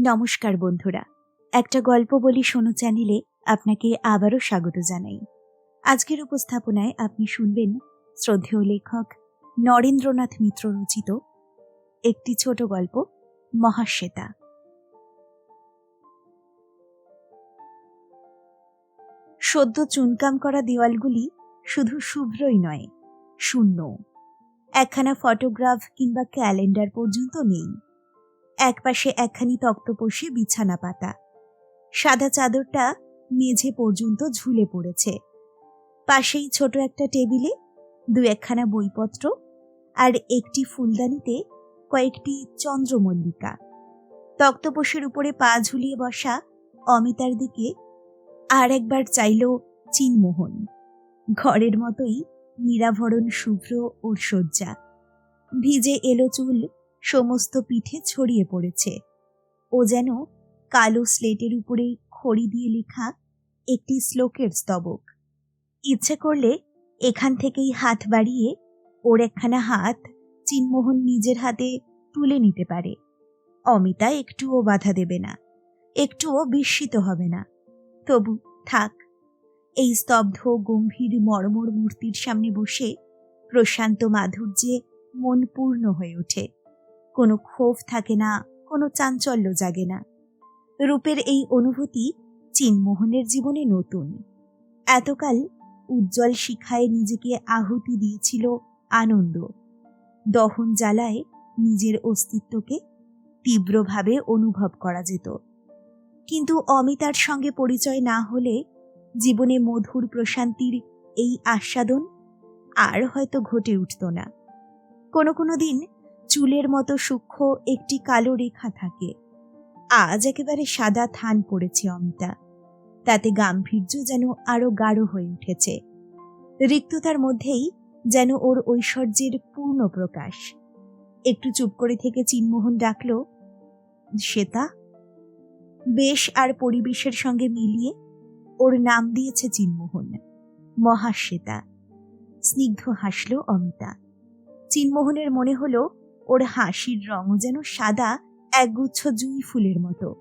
নমস্কার বন্ধুরা। একটা গল্প বলি শোনো চ্যানেলে আপনাকে আবারও স্বাগত জানাই। আজকের উপস্থাপনায় আপনি শুনবেন শ্রদ্ধেয় লেখক নরেন্দ্রনাথ মিত্র রচিত একটি ছোট গল্প, মহাশ্বেতা। সদ্য চুনকাম করা দেওয়ালগুলি শুধু শুভ্রই নয়, শূন্য। একখানা ফটোগ্রাফ কিংবা ক্যালেন্ডার পর্যন্ত নেই। একপাশে একখানি তক্তপোষে বিছানা পাতা সাদা চাদরটা মেঝে পর্যন্ত ঝুলে পড়েছে। পাশেই ছোট একটা টেবিলে দু একখানা বইপত্র আর একটি ফুলদানিতে কয়েকটি চন্দ্রমল্লিকা। তক্তপোষের উপরে পা ঝুলিয়ে বসা অমিতার দিকে আর একবার চাইল চিনমোহন। ঘরের মতোই নিরাভরণ শুভ্র ওর শয্যা। ভিজে এলো চুল সমস্ত পিঠে ছড়িয়ে পড়েছে। ও যেন কালো স্লেটের উপরে খড়ি দিয়ে লেখা একটি শ্লোকের স্তবক। ইচ্ছে করলে এখান থেকেই হাত বাড়িয়ে ওর একখানা হাত চিনমোহন নিজের হাতে তুলে নিতে পারে। অমিতা একটুও বাধা দেবে না, একটুও বিস্মিত হবে না। তবু থাক, এই স্তব্ধ, গম্ভীর, মর্মর মূর্তির সামনে বসে প্রশান্ত মাধুর্যে মন পূর্ণ হয়ে ওঠে। কোনো ক্ষোভ থাকে না, কোনো চাঞ্চল্য জাগে না। রূপের এই অনুভূতি চিনমোহনের জীবনে নতুন। এতকাল উজ্জ্বল শিখায় নিজেকে আহুতি দিয়েছিল আনন্দ। দহন জ্বালায় নিজের অস্তিত্বকে তীব্রভাবে অনুভব করা যেত। কিন্তু অমিতার সঙ্গে পরিচয় না হলে জীবনে মধুর প্রশান্তির এই আস্বাদন আর হয়তো ঘটে উঠত না। কোনো কোনো দিন চুলের মতো সূক্ষ্ম একটি কালো রেখা থাকে। আজ একেবারে সাদা থান পড়েছে অমিতা। তাতে গাম্ভীর্য যেন আরও গাঢ় হয়ে উঠেছে। রিক্ততার মধ্যেই যেন ওর ঐশ্বর্যের পূর্ণ প্রকাশ। একটু চুপ করে থেকে চিনমোহন ডাকল, শ্বেতা? বেশ, আর পরিবেশের সঙ্গে মিলিয়ে ওর নাম দিয়েছে চিনমোহন। মহাশ্বেতা। স্নিগ্ধ হাসল অমিতা। চিনমোহনের মনে হলো ওর হাসির রঙও যেন সাদা, একগুচ্ছ জুই ফুলের মতো।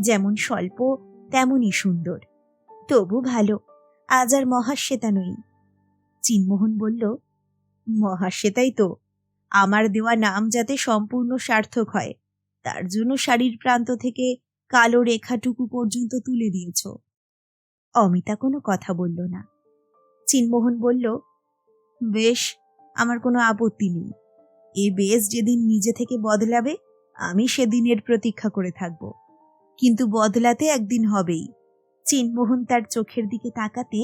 যেমন স্বল্প, তেমনই সুন্দর। তবু ভালো, আজ আর মহাশ্বেতা নই। চিনমোহন বলল, মহাশ্বেতাই তো। আমার দেওয়া নাম যাতে সম্পূর্ণ সার্থক হয়, তার জন্য শাড়ির প্রান্ত থেকে কালো রেখাটুকু পর্যন্ত তুলে দিয়েছ। অমিতা কোনো কথা বলল না। চিনমোহন বলল, বেশ, আমার কোনো আপত্তি নেই। এ বেশ যেদিন নিজে থেকে বদলাবে, আমি সেদিনের প্রতীক্ষা করে থাকব। কিন্তু বদলাতে একদিন হবেই। চিনমোহন তার চোখের দিকে তাকাতে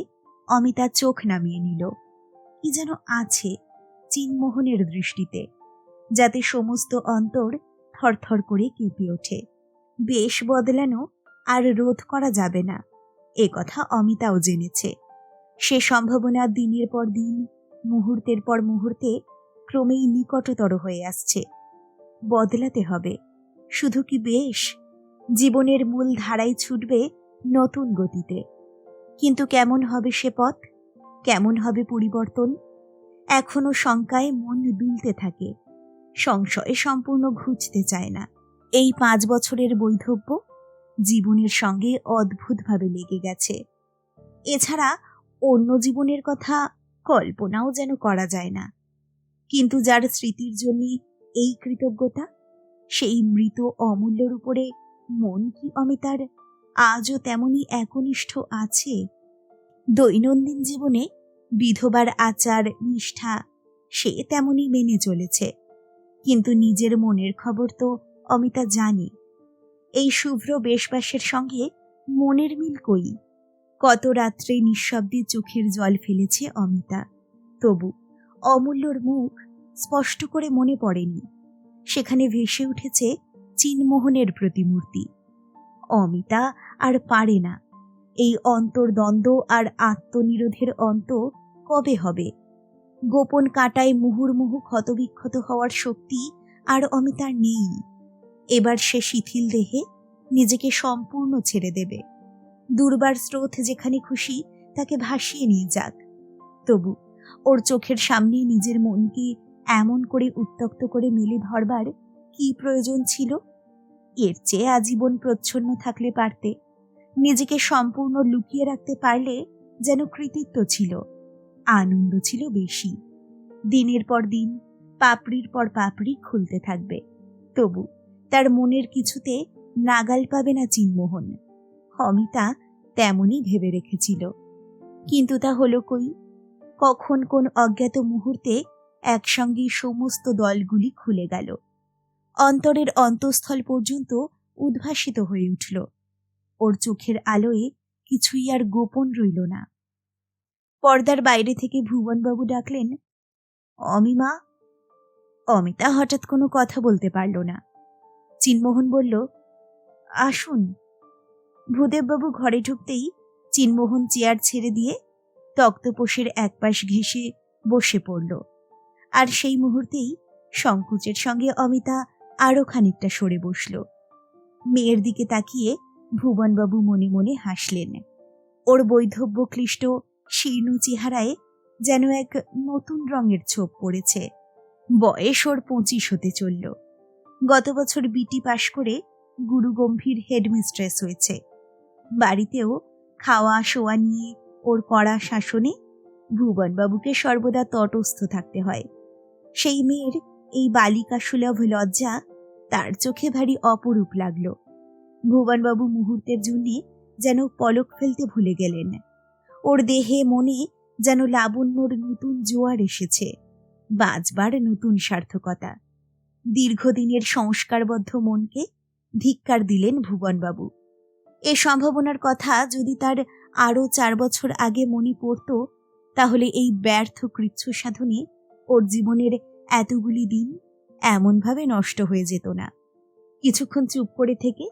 অমিতা চোখ নামিয়ে নিল। কি যেন আছে চিনমোহনের দৃষ্টিতে, যাতে সমস্ত অন্তর থরথর করে কেঁপে ওঠে। বেশ বদলানো আর রোধ করা যাবে না, এ কথা অমিতাও জেনেছে। সে সম্ভাবনা দিনের পর দিন, মুহূর্তের পর মুহূর্তে ক্রমেই নিকটতর হয়ে আসছে। বদলাতে হবে। শুধু কি বেশ? জীবনের মূল ধারায় ছুটবে নতুন গতিতে। কিন্তু কেমন হবে সে পথ? কেমন হবে পরিবর্তন? এখনও শঙ্কায় মন দুলতে থাকে। সংশয়ে সম্পূর্ণ ঘুচতে চায় না। এই পাঁচ বছরের বৈধব্য জীবনের সঙ্গে অদ্ভুতভাবে লেগে গেছে। এছাড়া অন্য জীবনের কথা কল্পনাও যেন করা যায় না। কিন্তু যার স্মৃতির জন্য এই কৃতজ্ঞতা, সেই মৃত অমূল্যর উপরে মন কি অমিতার? আজও তেমনই একনিষ্ঠ আছে? দৈনন্দিন জীবনে বিধবার আচার, নিষ্ঠা, সে তেমনই মেনে চলেছে। কিন্তু নিজের মনের খবর তো অমিতা জানে। এই শুভ্র বেশবাসের সঙ্গে মনের মিল কই? কত রাত্রে নিঃশব্দে চোখের জল ফেলেছে অমিতা। তবু অমূল্যর মুখ স্পষ্ট করে মনে পড়েনি। সেখানে ভেসে উঠেছে চিনমোহনের প্রতিমূর্তি। অমিতা আর পারে না। এই অন্তর্দ্বন্দ্ব আর আত্মনিরোধের অন্ত কবে হবে? গোপন কাটায় মুহুর্মুহু ক্ষতবিক্ষত হওয়ার শক্তি আর অমিতার নেই। এবার সে শিথিল দেহে নিজেকে সম্পূর্ণ ছেড়ে দেবে। দুর্বার স্রোত যেখানে খুশি তাকে ভাসিয়ে নিয়ে যাক। তবু ওর চোখের সামনে নিজের মনকে এমন করে উত্তক্ত করে মেলে ধরবার কি প্রয়োজন ছিল? এর চেয়ে আজীবন প্রচ্ছন্ন থাকলে পারতে, নিজেকে সম্পূর্ণ লুকিয়ে রাখতে পারলে যেন কৃতিত্ব ছিল, আনন্দ ছিল বেশি। দিনের পর দিন, পাপড়ির পর পাপড়ি খুলতে থাকবে, তবু তার মনের কিছুতে নাগাল পাবে না চিনমোহন। অমিতা তেমনই ভেবে রেখেছিল। কিন্তু তা হলো কই? কখন কোন অজ্ঞাত মুহূর্তে একসঙ্গে সমস্ত দলগুলি খুলে গেল। অন্তরের অন্তঃস্থল পর্যন্ত উদ্ভাসিত হয়ে উঠল। ওর চোখের আলোয় কিছুই আর গোপন রইল না। পর্দার বাইরে থেকে ভুবনবাবু ডাকলেন, অমিমা? অমিতা হঠাৎ কোনো কথা বলতে পারল না। চিনমোহন বলল, আসুন। ভূদেববাবু ঘরে ঢুকতেই চিনমোহন চেয়ার ছেড়ে দিয়ে তক্তপোষের একপাশ ঘেঁষে বসে পড়ল। আর সেই মুহূর্তেই সংকোচের সঙ্গে অমিতা আরও খানিকটা সরে বসল। মেয়ের দিকে তাকিয়ে ভুবনবাবু মনে মনে হাসলেন। ওর বৈধব্য ক্লিষ্ট শীর্ণ চেহারায় যেন এক নতুন রঙের ছোপ পড়েছে। বয়স ওর পঁচিশ হতে চলল। গত বছর বিটি পাশ করে গুরু গম্ভীর হেডমিস্ট্রেস হয়েছে। বাড়িতেও খাওয়া শোয়া নিয়ে ওর কড়া শাসনে ভুবনবাবুকে সর্বদা তটস্থ থাকতে হয়। সেই মেয়ের এই বালিকা সুলভ লজ্জা তার চোখে ভারী অপরূপ লাগল। ভুবনবাবু মুহূর্তের জন্যে যেন পলক ফেলতে ভুলে গেলেন। ওর দেহে মনে যেন লাবণ্যর নতুন জোয়ার এসেছে বাঁচবার নতুন সার্থকতা। দীর্ঘদিনের সংস্কারবদ্ধ মনকে ধিক্কার দিলেন ভুবনবাবু। এ সম্ভাবনার কথা যদি তার আরও চার বছর আগে মনে পড়ত, তাহলে এই ব্যর্থ কৃচ্ছ সাধনে ওর জীবনের এতগুলি দিন এমনভাবে নষ্ট হয়ে যেত না। কিছুক্ষণ চুপ করে থেকে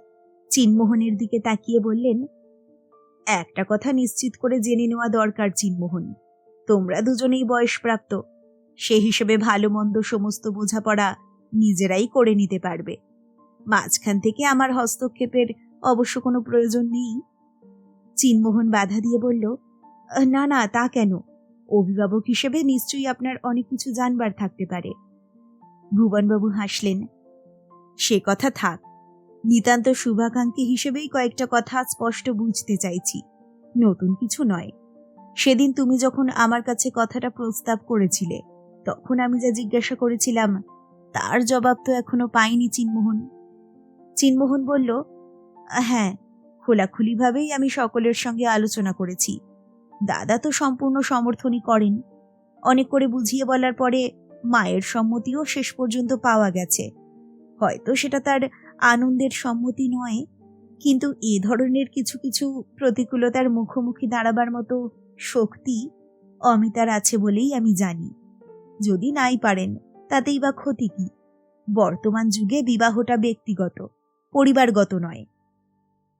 চিনমোহনের দিকে তাকিয়ে বললেন, একটা কথা নিশ্চিত করে জেনে নেওয়া দরকার চিনমোহন। তোমরা দুজনেই বয়সপ্রাপ্ত। সে হিসেবে ভালো মন্দ সমস্ত বোঝাপড়া নিজেরাই করে নিতে পারবে। মাঝখান থেকে আমার হস্তক্ষেপের অবশ্য কোনো প্রয়োজন নেই। চিনমোহন বাধা দিয়ে বলল না না, তা কেন? অভিভাবক হিসেবে নিশ্চয়ই আপনার অনেক কিছু জানবার থাকতে পারে। ভুবনবাবু হাসলেন, সে কথা থাক। নিতান্ত শুভাকাঙ্ক্ষী হিসেবেই কয়েকটা কথা স্পষ্ট বুঝতে চাইছি। নতুন কিছু নয়। সেদিন তুমি যখন আমার কাছে কথাটা প্রস্তাব করেছিলে, তখন আমি যা জিজ্ঞাসা করেছিলাম, তার জবাব তো এখনও পাইনি চিনমোহন। চিনমোহন বলল হ্যাঁ খোলাখুলিভাবেই আমি সকলের সঙ্গে আলোচনা করেছি। দাদা তো সম্পূর্ণ সমর্থনই করেন। অনেক করে বুঝিয়ে বলার পরে মায়ের সম্মতিও শেষ পর্যন্ত পাওয়া গেছে। হয়তো সেটা তার আনন্দের সম্মতি নয়, কিন্তু এ ধরনের কিছু কিছু প্রতিকূলতার মুখোমুখি দাঁড়াবার মতো শক্তি অমিতার আছে বলেই আমি জানি। যদি নাই পারেন, তাতেই বা ক্ষতি কি? বর্তমান যুগে বিবাহটা ব্যক্তিগত, পরিবারগত নয়।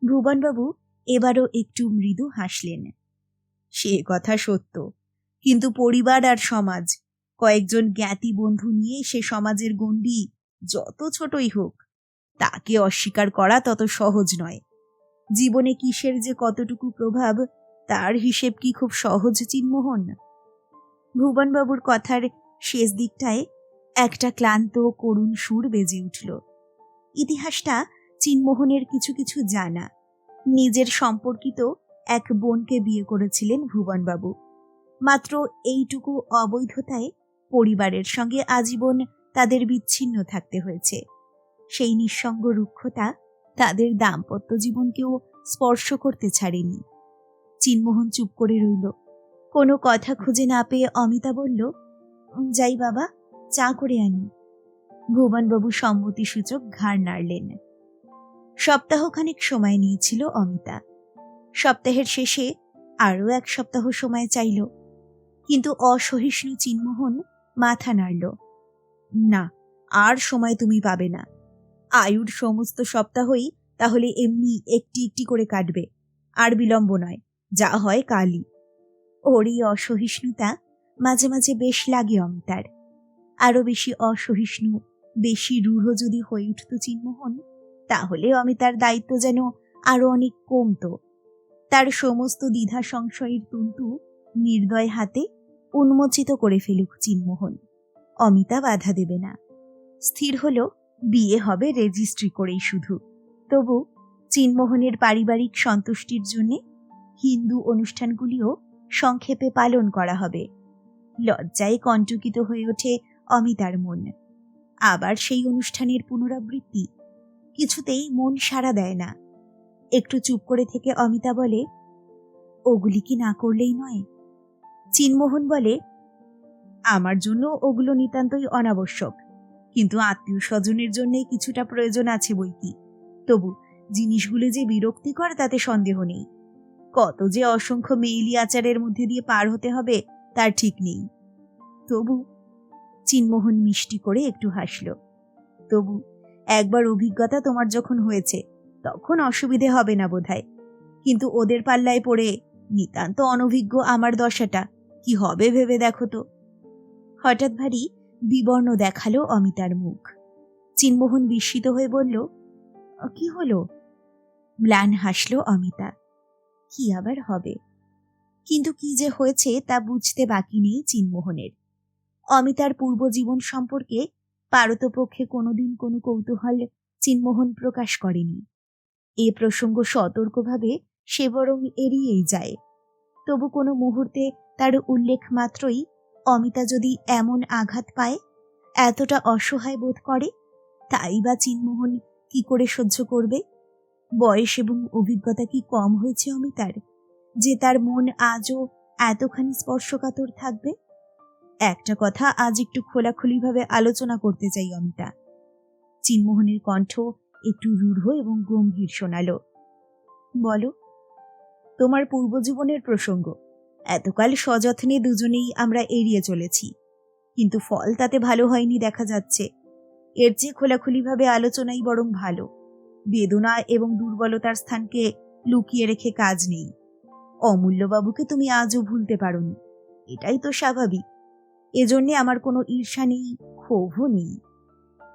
ভুবনবাবু এবারও একটু মৃদু হাসলেন। সে কথা সত্য, কিন্তু পরিবার আর সমাজ, কয়েকজন জ্ঞাতি বন্ধু নিয়ে সে সমাজের গণ্ডি যত ছোটই হোক, তাকে অস্বীকার করা তত সহজ নয়। জীবনে কিসের যে কতটুকু প্রভাব, তার হিসেব কি খুব সহজ, চিনমোহন? ভুবনবাবুর কথার শেষ দিকটায় একটা ক্লান্ত, করুণ সুর বেজে উঠল। ইতিহাসটা চিনমোহনের কিছু কিছু জানা। নিজের সম্পর্কিত এক বোনকে বিয়ে করেছিলেন ভুবনবাবু। মাত্র এইটুকু অবৈধতায় পরিবারের সঙ্গে আজীবন তাদের বিচ্ছিন্ন থাকতে হয়েছে। সেই নিঃসঙ্গ রুক্ষতা তাদের দাম্পত্য জীবনকেও স্পর্শ করতে ছাড়েনি। চিনমোহন চুপ করে রইল। কোনো কথা খুঁজে না পেয়ে অমিতা বলল, যাই বাবা, চা করে আনি। ভুবনবাবু সম্মতিসূচক ঘাড় নাড়লেন। সপ্তাহখানেক সময় নিয়েছিল অমিতা। সপ্তাহের শেষে আরও এক সপ্তাহ সময় চাইল। কিন্তু অসহিষ্ণু চিনমোহন মাথা নাড়ল। না, আর সময় তুমি পাবে না। আয়ুর সমস্ত সপ্তাহই তাহলে এমনি একটি একটি করে কাটবে। আর বিলম্ব নয়, যা হয় কালই। ওর এই অসহিষ্ণুতা মাঝে মাঝে বেশ লাগে অমিতার। আরও বেশি অসহিষ্ণু, বেশি রূঢ় যদি হয়ে উঠত চিনমোহন তাহলে অমিতার দায়িত্ব যেন আরও অনেক কমতো। তার সমস্ত দ্বিধা সংশয়ের তন্তু নির্দয় হাতে উন্মোচিত করে ফেলুক চিনমোহন। অমিতা বাধা দেবে না। স্থির হলো, বিয়ে হবে রেজিস্ট্রি করেই শুধু। তবু চিনমোহনের পারিবারিক সন্তুষ্টির জন্য হিন্দু অনুষ্ঠানগুলিও সংক্ষেপে পালন করা হবে। লজ্জায় কণ্টকিত হয়ে ওঠে অমিতার মন। আবার সেই অনুষ্ঠানের পুনরাবৃত্তি কিছুতেই মন সাড়া দেয় না। একটু চুপ করে থেকে অমিতা বলে, ওগুলি কি না করলেই নয়? চিনমোহন বলে, আমার জন্য ওগুলো নিতান্তই অনাবশ্যক, কিন্তু আত্মীয় স্বজনের জন্য কিছুটা প্রয়োজন আছে বই কি। তবু জিনিসগুলো যে বিরক্তিকর তাতে সন্দেহ নেই। কত যে অসংখ্য মেইলি আচারের মধ্যে দিয়ে পার হতে হবে, তার ঠিক নেই। তবু চিনমোহন মিষ্টি করে একটু হাসল। তবু একবার অভিজ্ঞতা তোমার যখন হয়েছে, তখন অসুবিধে হবে না বোধহয়। কিন্তু ওদের পাল্লায় পড়ে, নিতান্ত অনভিজ্ঞ আমার দশাটা, কি হবে ভেবে দেখো তো। হঠাৎ ভারী বিবর্ণ দেখাল অমিতার মুখ। চিনমোহন বিস্মিত হয়ে বলল, কি হলো? ম্লান হাসল অমিতা, কি আবার হবে? কিন্তু কি যে হয়েছে তা বুঝতে বাকি নেই চিনমোহনের। অমিতার পূর্বজীবন সম্পর্কে পারতপক্ষে কোনোদিন কোনো কৌতূহল চিনমোহন প্রকাশ করেনি। এ প্রসঙ্গ সতর্কভাবে সে বরং এড়িয়েই যায়। তবু কোনো মুহূর্তে তার উল্লেখ মাত্রই অমিতা যদি এমন আঘাত পায়, এতটা অসহায় বোধ করে, তাই বা চিনমোহন কি করে সহ্য করবে? বয়স এবং অভিজ্ঞতা কি কম হয়েছে অমিতার, যে তার মন আজও এতখানি স্পর্শকাতর থাকবে? একটা কথা আজ একটু খোলাখুলিভাবে আলোচনা করতে চাই, অমিতা। চিনমোহনের কণ্ঠ একটু রূঢ় এবং গম্ভীর শোনালো। বলো, তোমার পূর্বজীবনের প্রসঙ্গ। এতকাল সযত্নে দুজনেই আমরা এড়িয়ে চলেছি, কিন্তু ফল তাতে ভালো হয়নি দেখা যাচ্ছে। এর চেয়ে খোলাখুলিভাবে আলোচনাই বরং ভালো। বেদনা এবং দুর্বলতার স্থানকে লুকিয়ে রেখে কাজ নেই। অমূল্যবাবুকে তুমি আজও ভুলতে পারোনি। এটাই তো স্বাভাবিক। এজন্যে আমার কোনো ঈর্ষা নেই, ক্ষোভও নেই।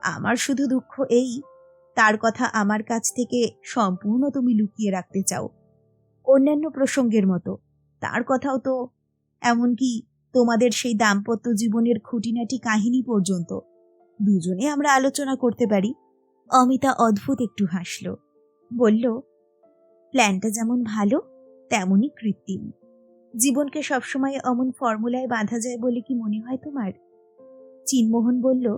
আমার শুধু দুঃখ এই, তার কথা আমার কাছ থেকে সম্পূর্ণ তুমি লুকিয়ে রাখতে চাও। অন্যান্য প্রসঙ্গের মতো, তার কথাও তো, এমনকি তোমাদের সেই দাম্পত্য জীবনের খুঁটিনাটি কাহিনী পর্যন্ত, দুজনে আমরা আলোচনা করতে পারি। অমিতা অদ্ভুত একটু হাসল, বলল, প্ল্যানটা যেমন ভালো, তেমনই কৃত্রিম। জীবনকে সবসময় অমন ফর্মুলায় বাঁধা যায় বলে কি মনে হয় তোমার? চিনমোহন বলল,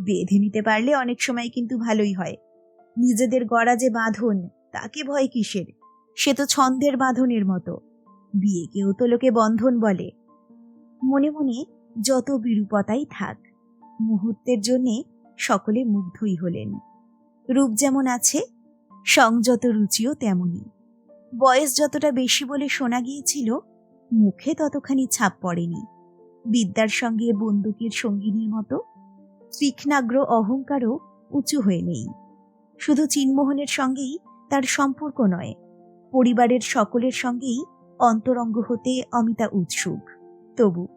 বেঁধে নিতে পারলে অনেক সময় কিন্তু ভালোই হয়। নিজেদের গড়া যে বাঁধন, তাকে ভয় কিসের? সে তো ছন্দের বাঁধনের মতো। বিয়েকেও তো লোকে বন্ধন বলে। মনে মনে যত বিরূপতাই থাক, মুহূর্তের জন্যে সকলে মুগ্ধই হলেন। রূপ যেমন আছে, সংযত রুচিও তেমনই। বয়স যতটা বেশি বলে শোনা গিয়েছিল, মুখে ততখানি ছাপ পড়েনি। বিদ্যার সঙ্গে বন্দুকের সঙ্গিনীর মতো তীক্ষ্ণাগ্র অহংকারও উঁচু হয়ে নেই। শুধু চিনমোহনের সঙ্গেই তার সম্পর্ক নয়, পরিবারের সকলের সঙ্গেই অন্তরঙ্গ হতে অমিতা উৎসুক। তবু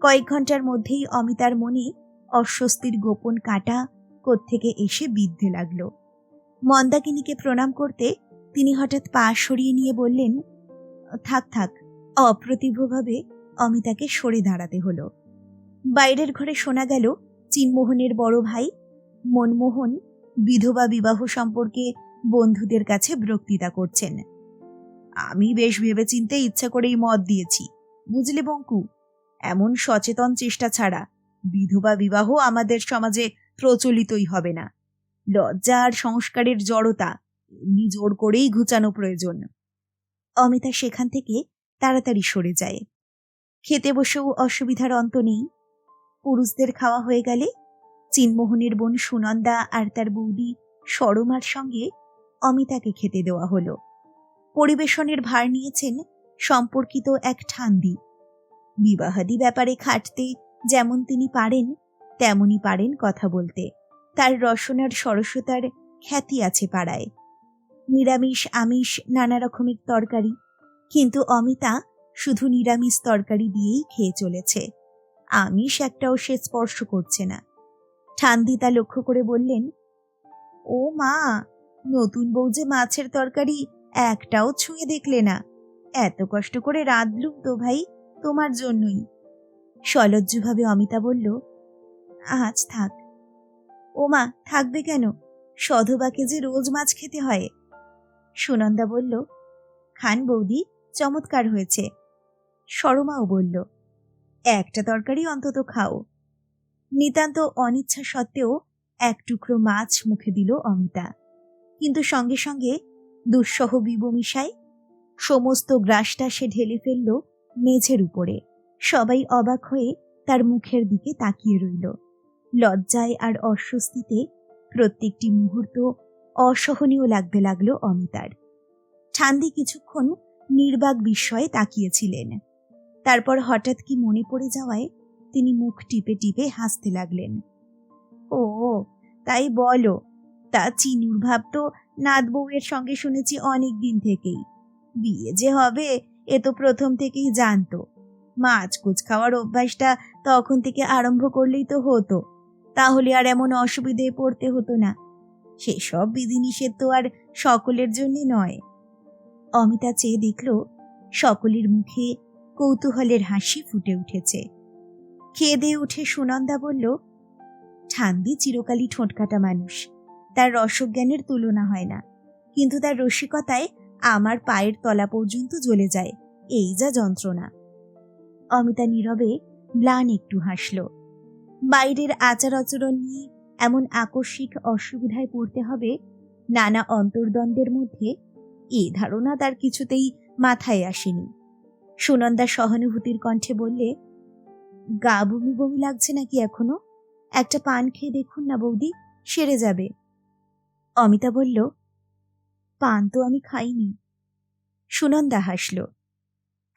কয়েক ঘণ্টার মধ্যেই অমিতার মনে অস্বস্তির গোপন কাটা কোত্থেকে এসে বিদ্ধে লাগল। মন্দাকিনীকে প্রণাম করতে তিনি হঠাৎ পা সরিয়ে নিয়ে বললেন, থাক থাক, অপ্রতিভভাবে অমিতাকে সরে দাঁড়াতে হলো। বাইরের ঘরে শোনা গেল, চিনমোহনের বড় ভাই, মনমোহন, বিধবা বিবাহ সম্পর্কে বন্ধুদের কাছে বক্তৃতা করছেন। আমি বেশ ভেবেচিন্তে ইচ্ছা করেই মত দিয়েছি, বুঝলে বঙ্কু? এমন সচেতন চেষ্টা ছাড়া বিধবা বিবাহ আমাদের সমাজে প্রচলিতই হবে না। লজ্জা আর সংস্কারের জড়তা এমনি জোর করেই ঘুচানো প্রয়োজন। অমিতা সেখান থেকে তাড়াতাড়ি সরে যায়। খেতে বসেও অসুবিধার অন্ত নেই। পুরুষদের খাওয়া হয়ে গেলে চিনমোহনের বোন সুনন্দা আর তার বৌদি সরমার সঙ্গে অমিতাকে খেতে দেওয়া হলো। পরিবেশনের ভার নিয়েছেন সম্পর্কিত এক ঠান্দি বিবাহাদি ব্যাপারে খাটতে যেমন তিনি পারেন, তেমনই পারেন কথা বলতে। তার রসনার সরসতার খ্যাতি আছে পাড়ায়। নিরামিষ, আমিষ, নানা রকমের তরকারি। কিন্তু অমিতা শুধু নিরামিষ তরকারি দিয়েই খেয়ে চলেছে। আমিষ একটাও সে স্পর্শ করছে না। ঠান্দি তা লক্ষ্য করে বললেন, ও মা, নতুন বউ যে মাছের তরকারি একটাও ছুঁয়ে দেখলে না। এত কষ্ট করে রাঁধলুম তো ভাই তোমার জন্যই। সলজ্জভাবে অমিতা বলল, আজ থাক। ও মা, থাকবে কেন? সধবাকে যে রোজ মাছ খেতে হয় সুনন্দা বলল, খান বৌদি, চমৎকার হয়েছে। সরমাও বলল, একটা তরকারি অন্তত খাও। নিতান্ত অনিচ্ছা সত্ত্বেও এক টুকরো মাছ মুখে দিল অমিতা। কিন্তু সঙ্গে সঙ্গে দুঃসহ বিবমিশায় সমস্ত গ্রাসটা সে ঢেলে ফেলল মেঝের উপরে। সবাই অবাক হয়ে তার মুখের দিকে তাকিয়ে রইল। লজ্জায় আর অস্বস্তিতে প্রত্যেকটি মুহূর্ত অসহনীয় লাগতে লাগল অমিতার। ছান্দি কিছুক্ষণ নির্বাক বিস্ময়ে তাকিয়েছিলেন। তারপর হঠাৎ কি মনে পড়ে যাওয়ায় তিনি মুখ টিপে টিপে হাসতে লাগলেন। ও, তাই বলো, তা চিনুর ভাব তো নাত বউয়ের সঙ্গে শুনেছি অনেক দিন থেকেই। বিয়ে যে হবে, এ তো প্রথম থেকেই জানতো। মাছ কুচ খাওয়ার অভ্যাসটা তখন থেকে আরম্ভ করলেই তো হতো। তাহলে আর এমন অসুবিধায় পড়তে হতো না। সেসব বিধিনিষেধ তো আর সকলের জন্য নয়। অমিতা চেয়ে দেখল, সকলের মুখে কৌতূহলের হাসি ফুটে উঠেছে। খেয়ে উঠে সুনন্দা বলল ঠান্দি চিরকালই ঠোঁটকাটা মানুষ। তার রসজ্ঞানের তুলনা হয় না। কিন্তু তার রসিকতায় আমার পায়ের তলা পর্যন্ত জ্বলে যায়। এই যা যন্ত্রণা। অমিতা নীরবে ম্লান একটু হাসল। বাইরের আচার আচরণ নিয়ে এমন আকস্মিক অসুবিধায় পড়তে হবে, নানা অন্তর্দ্বন্দ্বের মধ্যে। এ ধারণা তার কিছুতেই মাথায় আসেনি। সুনন্দা সহানুভূতির কণ্ঠে বললে, গা বমি বমি লাগছে নাকি এখনও? একটা পান খেয়ে দেখুন না বৌদি, সেরে যাবে। অমিতা বলল, পান তো আমি খাইনি। সুনন্দা হাসল,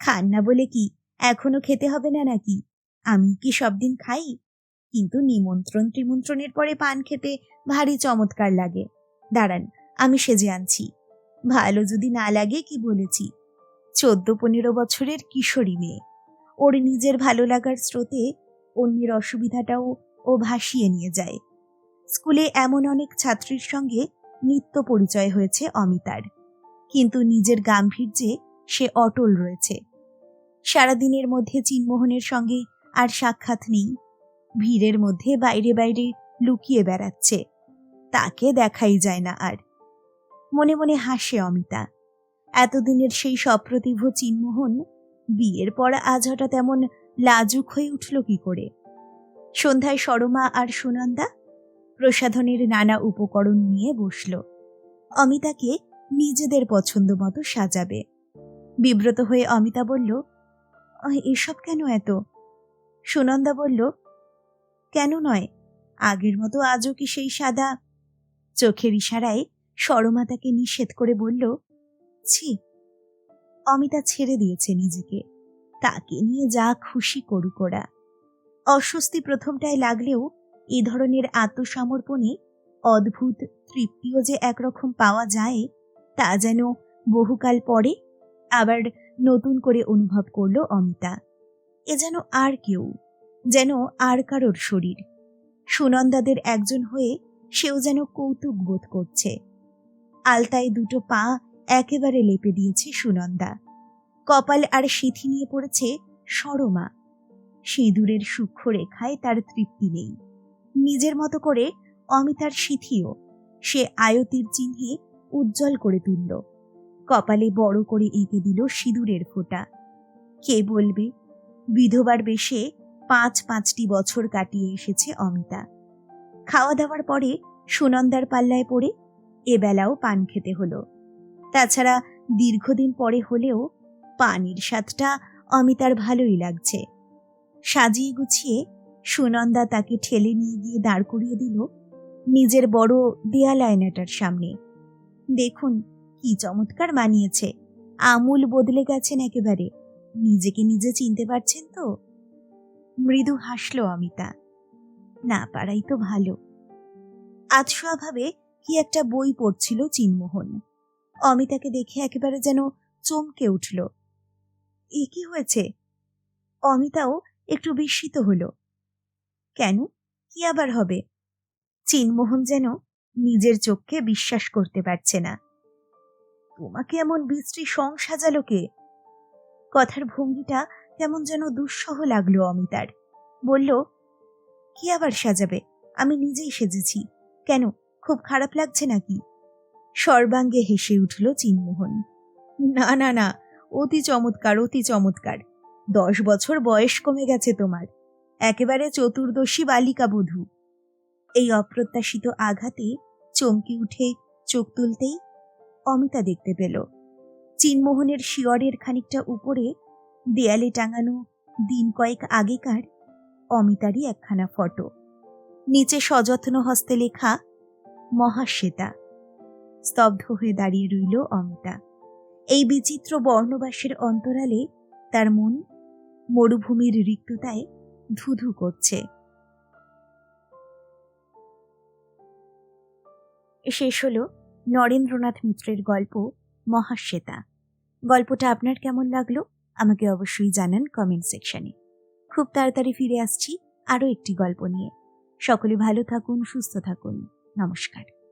খান না বলে কি এখনও খেতে হবে না নাকি? আমি কি সব দিন খাই? কিন্তু নিমন্ত্রণ টিমন্ত্রণের পরে পান খেতে ভারী চমৎকার লাগে। দাঁড়ান, আমি সেজে আনছি। ভালো যদি না লাগে কি বলেছি? চোদ্দ পনেরো বছরের কিশোরী মেয়ে। ওর নিজের ভালো লাগার স্রোতে অন্যের অসুবিধাটাও ও ভাসিয়ে নিয়ে যায়। স্কুলে এমন অনেক ছাত্রীর সঙ্গে নিত্য পরিচয় হয়েছে অমিতার। কিন্তু নিজের গাম্ভীর্যে সে অটল রয়েছে। সারাদিনের মধ্যে চিনমোহনের সঙ্গে আর সাক্ষাৎ নেই। ভিড়ের মধ্যে বাইরে বাইরে লুকিয়ে বেড়াচ্ছে। তাকে দেখাই যায় না আর। মনে মনে হাসে অমিতা। এতদিনের সেই সপ্রতিভ চিনমোহন বিয়ের পর আজ হঠাৎ এমন লাজুক হয়ে উঠল কি করে? সন্ধ্যায় সরমা আর সুনন্দা প্রসাধনের নানা উপকরণ নিয়ে বসল। অমিতাকে নিজেদের পছন্দ মতো সাজাবে। বিব্রত হয়ে অমিতা বলল "আহ, এসব কেন এত? সুনন্দা বলল কেন নয়? আগের মতো আজও কি সেই সাদা? চোখের ইশারায় সরমা তাকে নিষেধ করে বলল, ছি, অমিতা ছেড়ে দিয়েছে নিজেকে। তাকে নিয়ে যা খুশি করুক ওরা। অস্বস্তি প্রথমটায় লাগলেও এ ধরনের আত্মসমর্পণে অদ্ভুত, তৃপ্তিও যে একরকম পাওয়া যায়, তা যেন বহুকাল পরে আবার নতুন করে অনুভব করল অমিতা। এ যেন আর কেউ যেন আর কারোর শরীর। সুনন্দাদের একজন হয়ে সেও যেন কৌতুক বোধ করছে। আলতায় দুটো পা একেবারে লেপে দিয়েছে সুনন্দা। কপাল আর সিথি নিয়ে পড়েছে সরমা। সিঁদুরের সূক্ষ্ম রেখায় তার তৃপ্তি নেই। নিজের মতো করে অমিতার সিথিও সে আয়তির চিহ্নে উজ্জ্বল করে তুলল। কপালে বড় করে এঁকে দিল সিঁদুরের ফোঁটা। কে বলবে? বিধবার বেশে পাঁচ পাঁচটি বছর কাটিয়ে এসেছে অমিতা। খাওয়া দাওয়ার পরে সুনন্দার পাল্লায় পড়ে এবেলাও পান খেতে হলো। তাছাড়া দীর্ঘদিন পরে হলেও পানির স্বাদটা অমিতার ভালোই লাগছে। সাজিয়ে গুছিয়ে সুনন্দা তাকে ঠেলে নিয়ে গিয়ে দাঁড় করিয়ে দিল নিজের বড় দেয়াল আয়নাটার সামনে। দেখুন, কি চমৎকার মানিয়েছে। আমূল বদলে গেছেন একেবারে। নিজেকে নিজে চিনতে পারছেন তো? মৃদু হাসল অমিতা। না পারাই তো ভালো। আজ কি একটা বই পড়ছিল চিনমোহন। অমিতাকে দেখে একেবারে যেন চমকে উঠল। এ কি হয়েছে? অমিতাও একটু বিস্মিত হলো। কেন? কি আবার হবে? চিনমোহন যেন নিজের চোখকে বিশ্বাস করতে পারছে না। তোমাকে এমন বিশ্রী সং সাজালো কে? কথার ভঙ্গিটা কেমন যেন দুঃসহ লাগল অমিতার। বলল, কি আবার সাজাবে? আমি নিজেই সেজেছি। কেন, খুব খারাপ লাগছে নাকি? সর্বাঙ্গে হেসে উঠল চিনমোহন। না না না, অতি চমৎকার অতি চমৎকার। দশ বছর বয়স কমে গেছে তোমার। একেবারে চতুর্দশী বালিকা বধূ। এই অপ্রত্যাশিত আঘাতে চমকে উঠে চোখ তুলতেই অমিতা দেখতে পেল। চিনমোহনের শিয়রের খানিকটা উপরে দেয়ালে টাঙানো দিন কয়েক আগেকার অমিতারই একখানা ফটো। নিচে সযত্ন হস্তে লেখা, মহাশ্বেতা। স্তব্ধ হয়ে দাঁড়িয়ে রইল অমিতা। এই বিচিত্র বর্ণবাসের অন্তরালে তার মন মরুভূমির রিক্ততায় ধুধু করছে। শেষ হল নরেন্দ্রনাথ মিত্রের গল্প মহাশ্বেতা। গল্পটা আপনার কেমন লাগল? আমাকে অবশ্যই জানান কমেন্ট সেকশনে খুব তাড়াতাড়ি ফিরে আসছি আরও একটি গল্প নিয়ে। সকলে ভালো থাকুন, সুস্থ থাকুন। নমস্কার।